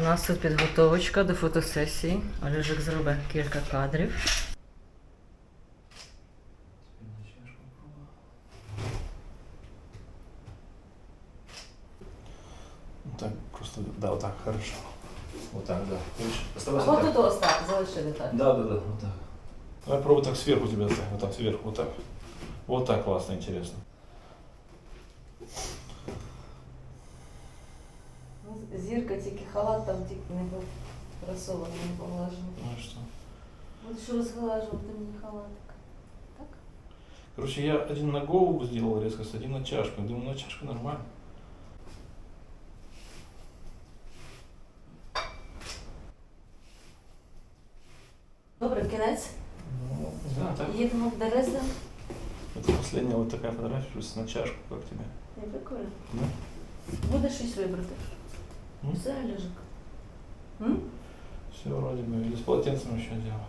У нас тут підготовочка до фотосесії. Олежик зробить кілька кадрів. Вот так просто, да, вот так, хорошо. Вот так, да. Видишь? Оставайся Вот так. тут остав, залиши деталь. Да, да, да, вот так. Давай пробуй так сверху тебя ставь, вот так сверху, вот так. Вот так классно, интересно. не був просований, не поглажений. Ну и что? Будеш розглажувати мені халатик. Так? Короче, я один на голову сделал резкость, один на чашку. Я Думаю, на чашку нормально. Добре, кінець. Ну, да, так. Їдемо в Дрезден. Это последняя вот такая фотография, плюс на чашку, как тебе. Не прикольно. Да? Будеш щось вибрати. М? Все, Олежик. М? Все вроде бы. Или с полотенцем еще делал.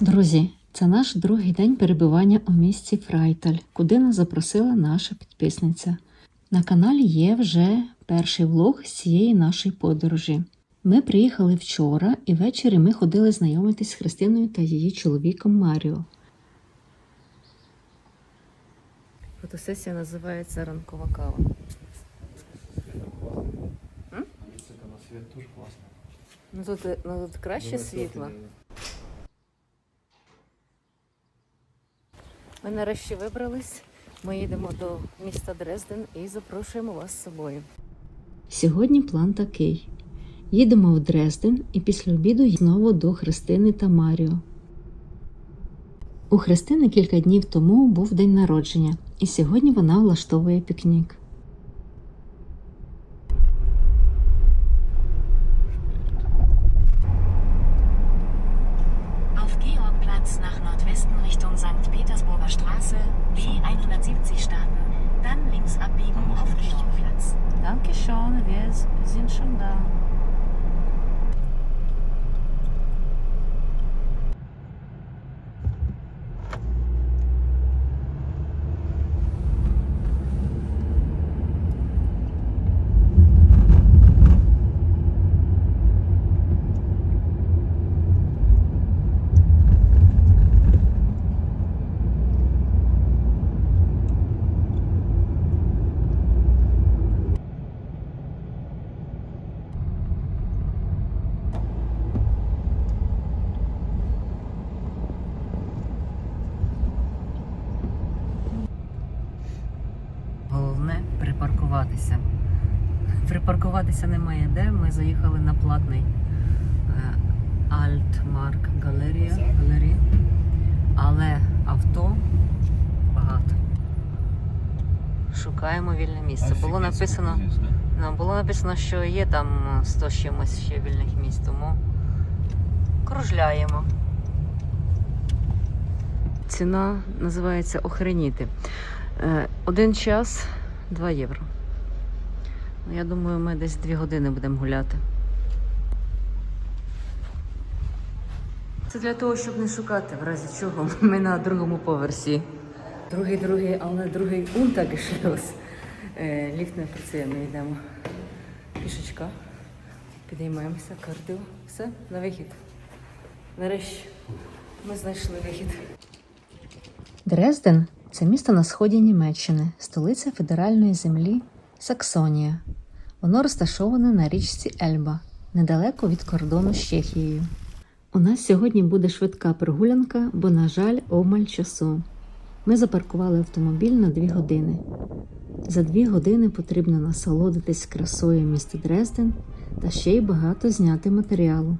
Друзі, це наш другий день перебування у місті Фрайталь, куди нас запросила наша підписниця. На каналі є вже перший влог з цієї нашої подорожі. Ми приїхали вчора і ввечері ми ходили знайомитись з Христиною та її чоловіком Маріо. Фотосесія називається Ранкова кава. М? На свет тоже классно. Ну тут, ну, тут краще світло. Ми нарешті вибрались. Ми їдемо до міста Дрезден і запрошуємо вас з собою. Сьогодні план такий: їдемо в Дрезден і після обіду знову до Христини та Маріо. У Христини кілька днів тому був день народження, і сьогодні вона влаштовує пікнік. Припаркуватися. Припаркуватися немає де. Ми заїхали на платний е, Альтмарк Галерія. Галерія. Але авто багато. Шукаємо вільне місце. Було написано, ну, було написано, що є там 100 з чимось ще вільних місць, тому кружляємо. Ціна називається Охреніти. Е, Один час 2 євро. Ну, Я думаю, ми десь 2 години будемо гуляти. Це для того, щоб не шукати, в разі чого ми на другому поверсі. Другий, другий, але другий унтагешлюз. Е, Ліфт не працює, ми йдемо. Пішечка. Підіймаємося, кардіо. Все, на вихід. Нарешті ми знайшли вихід. Дрезден це місто на сході Німеччини, столиця федеральної землі Саксонія. Воно розташоване на річці Ельба, недалеко від кордону з Чехією. У нас сьогодні буде швидка прогулянка, бо, на жаль, обмаль часу. Ми запаркували автомобіль на дві години. За дві години потрібно насолодитись красою міста Дрезден та ще й багато зняти матеріалу.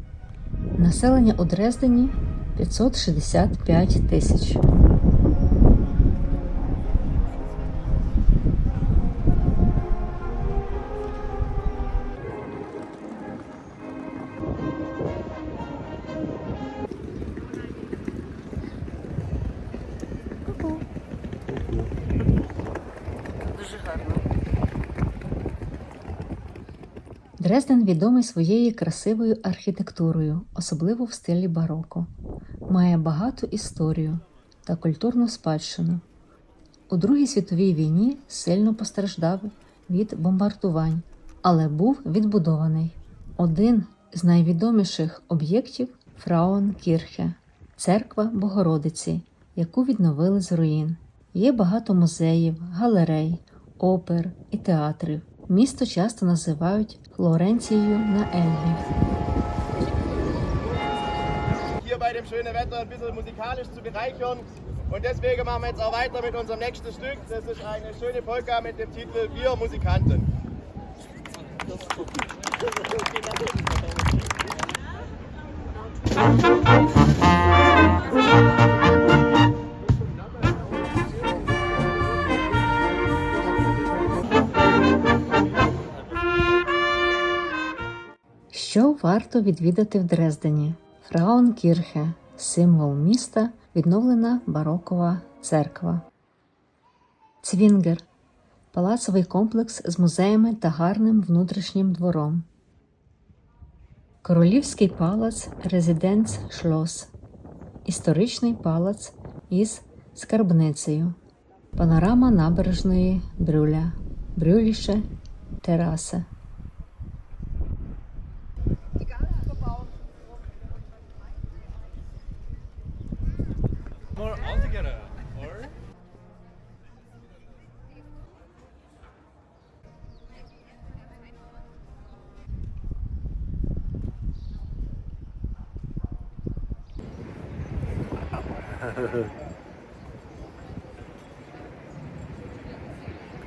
Населення у Дрездені 565 тисяч. Дуже гарно. Дрезден відомий своєю красивою архітектурою, особливо в стилі бароко. Має багату історію та культурну спадщину. У Другій світовій війні сильно постраждав від бомбардувань, але був відбудований. Один з найвідоміших об'єктів Фрауенкірхе – церква Богородиці, яку відновили з руїн. Є багато музеїв, галерей, опер і театрів. Місто часто називають Флоренцією на Ельбі. hier bei dem schönen Wetter ein bisschen musikalisch zu bereichern. Und deswegen machen wir jetzt auch weiter mit unserem nächsten Stück. Das ist eine schöne Polka mit dem Titel Wir Musikanten. Що варто відвідати в Дрездені? Фрауенкірхе – символ міста, відновлена барокова церква. Цвінгер – палацовий комплекс з музеями та гарним внутрішнім двором. Королівський палац Резиденц Шлос. Історичний палац із скарбницею. Панорама набережної Брюля. Брюліше тераса.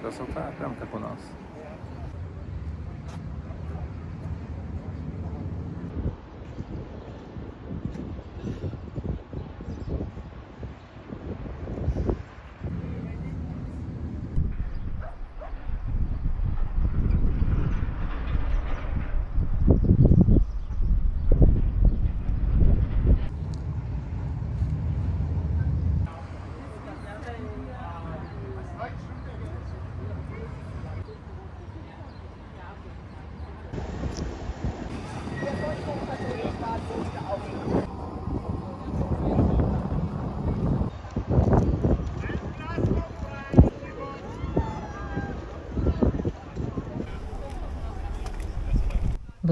Красота, прям как у нас.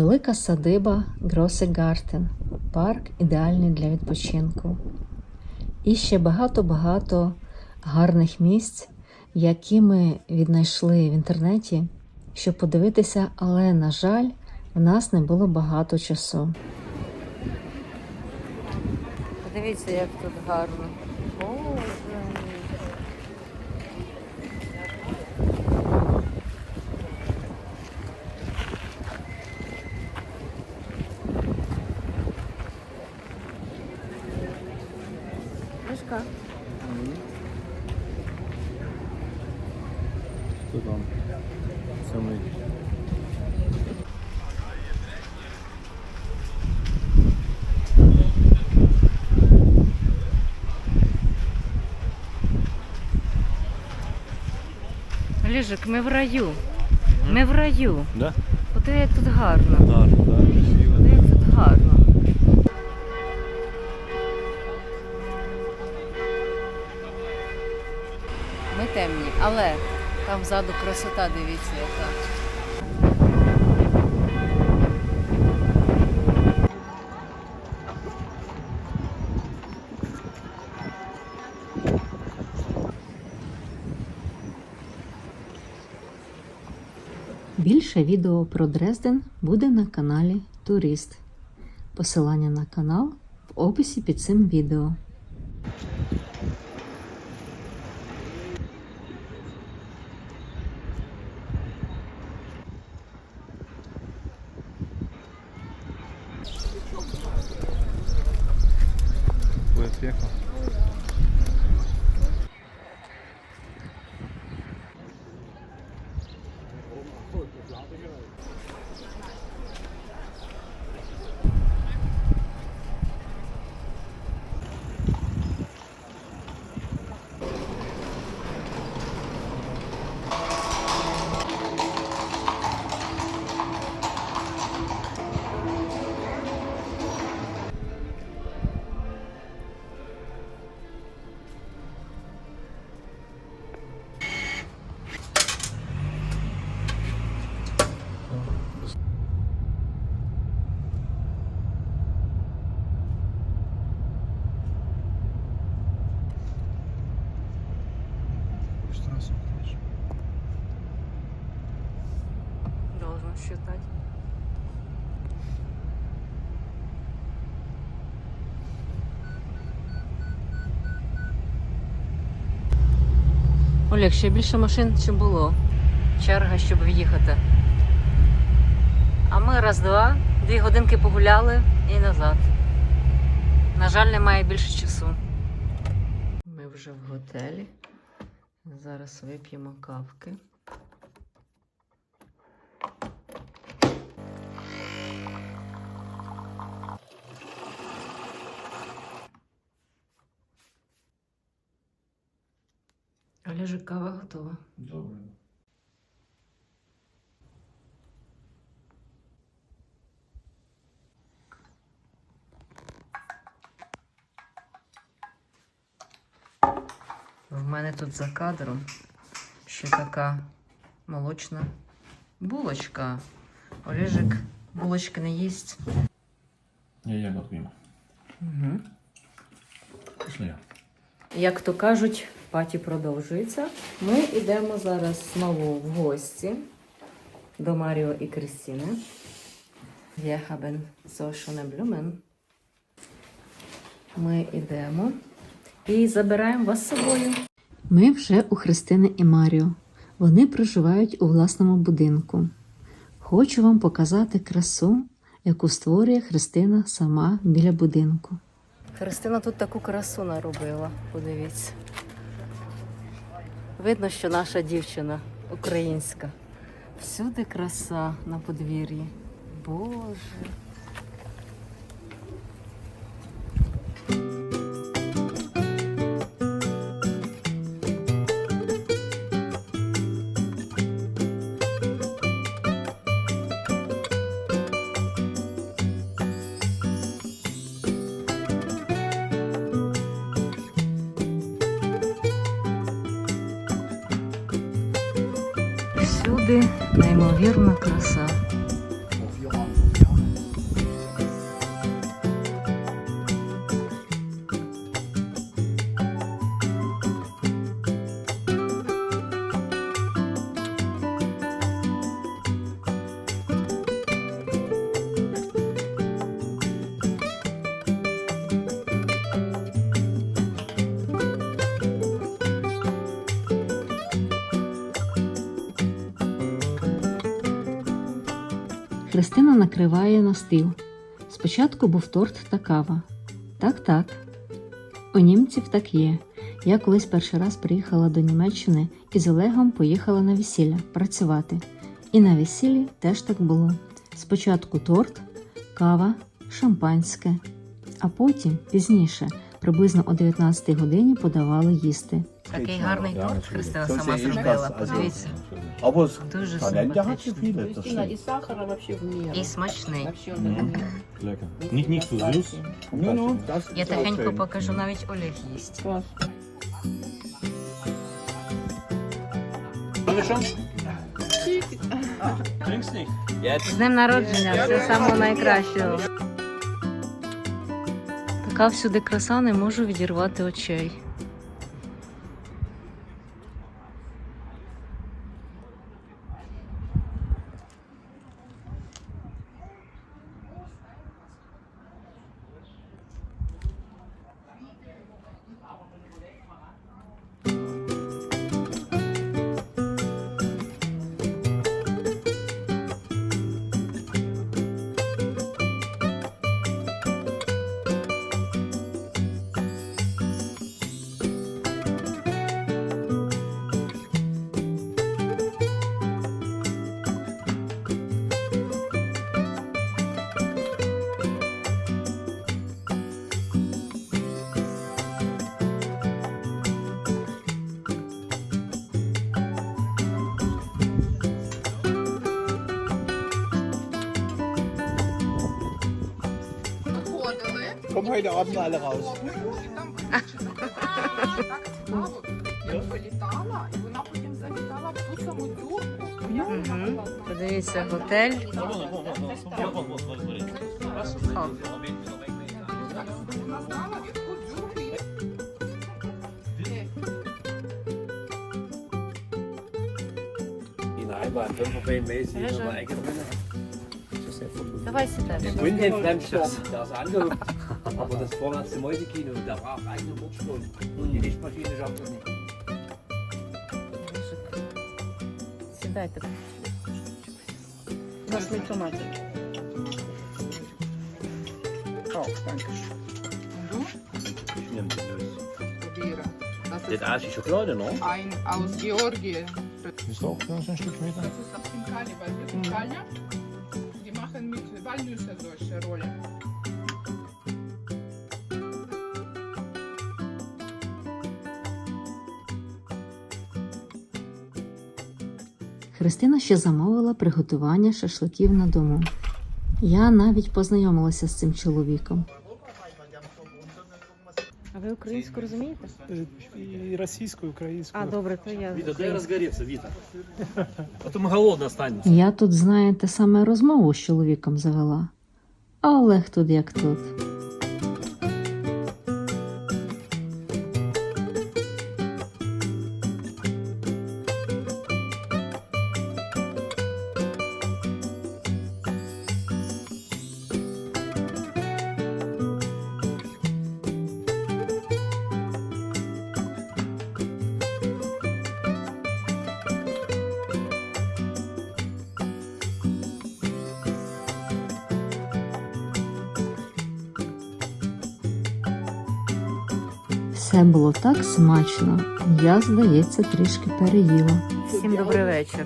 Велика садиба Гросегартен, парк ідеальний для відпочинку. І ще багато-багато гарних місць, які ми віднайшли в інтернеті, щоб подивитися, але, на жаль, в нас не було багато часу. Подивіться, як тут гарно. Боже. Мишка. Что там? Самый Ліжик, ми в раю. Ми в раю. Да? От як тут гарно. Гарно, да, красиво. От як тут гарно. Ми темні, але там ззаду красота, дивіться, яка. Більше відео про Дрезден буде на каналі Турист. Посилання на канал в описі під цим відео. Считать. Олег, ще більше машин, ніж було. Черга, щоб в'їхати. А ми раз-два, дві годинки погуляли і назад. На жаль, немає більше часу. Ми вже в готелі. Зараз вип'ємо кавки. Олежик, кава готова. Добре. В мене тут за кадром ще така молочна булочка. Олежик булочки не їсть. Я от. Угу. Пішли. Як то кажуть, паті продовжується. Ми йдемо зараз знову в гості до Маріо і Кристини. Wir haben so schöne Blumen. Ми йдемо і забираємо вас з собою. Ми вже у Христини і Маріо. Вони проживають у власному будинку. Хочу вам показати красу, яку створює Христина сама біля будинку. Христина тут таку красу наробила, подивіться. Видно, що наша дівчина українська. Всюди краса на подвір'ї. Боже. Всюди неймовірна краса. Христина накриває на стіл. Спочатку був торт та кава. Так, так. У німців так є. Я колись перший раз приїхала до Німеччини і з Олегом поїхала на весілля працювати. І на весіллі теж так було. Спочатку торт, кава, шампанське, а потім, пізніше, приблизно о 19 годині подавали їсти. Такий гарний торт. Христина сама зробила. Подивіться. Дуже симпатичний. stimmt. сахара вообще в меру. І смачний. No, das Я тихенько покажу, навіть Олег їсть. З днем народження, все самого найкращого. Така всюди краса, не можу відірвати очей. Kommen heute Abend alle raus. Політала, і вона потім завітала в ту саму дюрку. Я Угу. Подивіться, готель. О, вона знала, в яку дюрку їй Hinein. beim 5er BMW ist Ja, hier schon. eine Ecke drin. Das ist sehr verbunden. Давай сідай. Der Grünchen Bremssturm, der ist angehoben. Aber das vorwärts Mäusekino, der braucht eigene Wurzstrom. Und die Lichtmaschine schafft das nicht. Сідайте. У нас не томати. Ich nehme das los. Probiere. Das Das ist Arsch ist Schokolade, ne? ein aus Georgien. Ist auch so ein Stück Meter. Das ist aus Chemkalien, weil wir Chemkalien, die machen mit Walnüsse solche Rollen. Христина ще замовила приготування шашликів на дому. Я навіть познайомилася з цим чоловіком. А ви українську розумієте? И российскую, и украинскую. А, добре, то я. Вита, дай разгореться, Вита. А то мы голодно останемся. Я тут, знаєте, саме розмову з чоловіком завела. А Олег тут як тут. Все було так смачно. Я, здається, трішки переїла. Всім добрий вечір.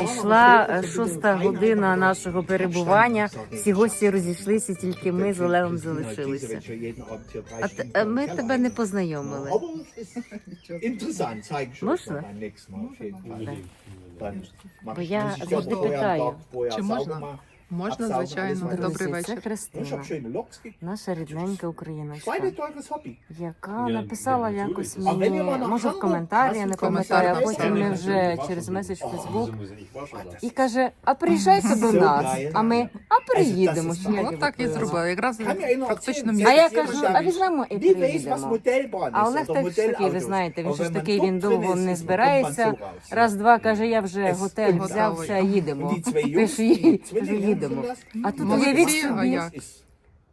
Пішла е, шоста година нашого перебування. Всі гості розійшлися, тільки ми з Олегом залишилися. А т- ми тебе не познайомили. Interessant, Можна? ich- я завжди питаю. Чи можна? Можна, звичайно. Добрий Друзі, це вечір. Христина, gekriegt. наша рідненька україночка, яка написала якось мені, може в коментарі, я не пам'ятаю, а потім ми вже через меседж в Фейсбук. І каже: а приїжджайте до нас. А ми, а приїдемо. Чи як От так і зробила. Якраз практично erzählen, місяць. А я кажу, а візьмемо і приїдемо. А Олег теж такий, ви знаєте, він ж такий, він довго не збирається. Раз-два каже, я вже готель взяв, все, їдемо. Ти ж їдемо. Schon А тут Молодці, уявіть а собі, як?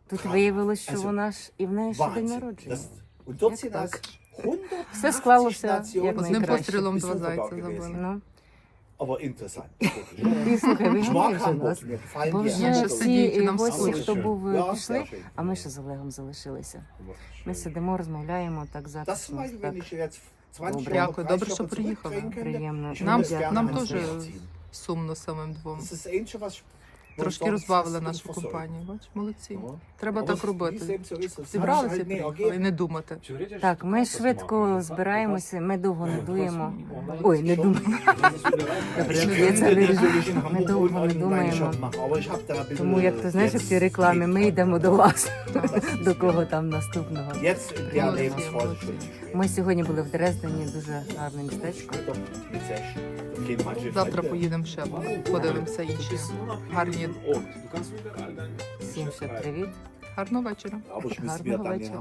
тут виявилось, що вона ж і в неї ще день народження. Und dort sind das 180 Все склалося, Nationen. як Одним найкраще. пострілом два зайця забили. Ну, Aber interessant. wirklich. слухай, ви нас. Бо вже всі і нам гості, хто був, е, пішли, а ми ще з Олегом залишилися. Ми сидимо, розмовляємо так Das затишно. zum Так. wenn ich jetzt 20 Добре. Дякую, 30 добре, що приїхали. zurückdrehen könnte, Приємно. ich Нам- gerne нам ans теж Meer ziehen. Сумно самим двом. Das ist das was Трошки розбавили нашу компанію. Бач, молодці. Треба так робити. Зібралися і приїхали, не думати. Так, ми швидко збираємося, ми довго не дуємо. Ой, не думаємо. Я це виріжу. Ми довго не думаємо. Тому як ти знаєш, як в цій рекламі, ми йдемо до вас, до кого там наступного. Ми сьогодні були в Дрездені, дуже гарне містечко. Manche Завтра поїдемо ще, подивимося інші гарні. Всім ще привіт. Гарного вечора. Гарного вечора.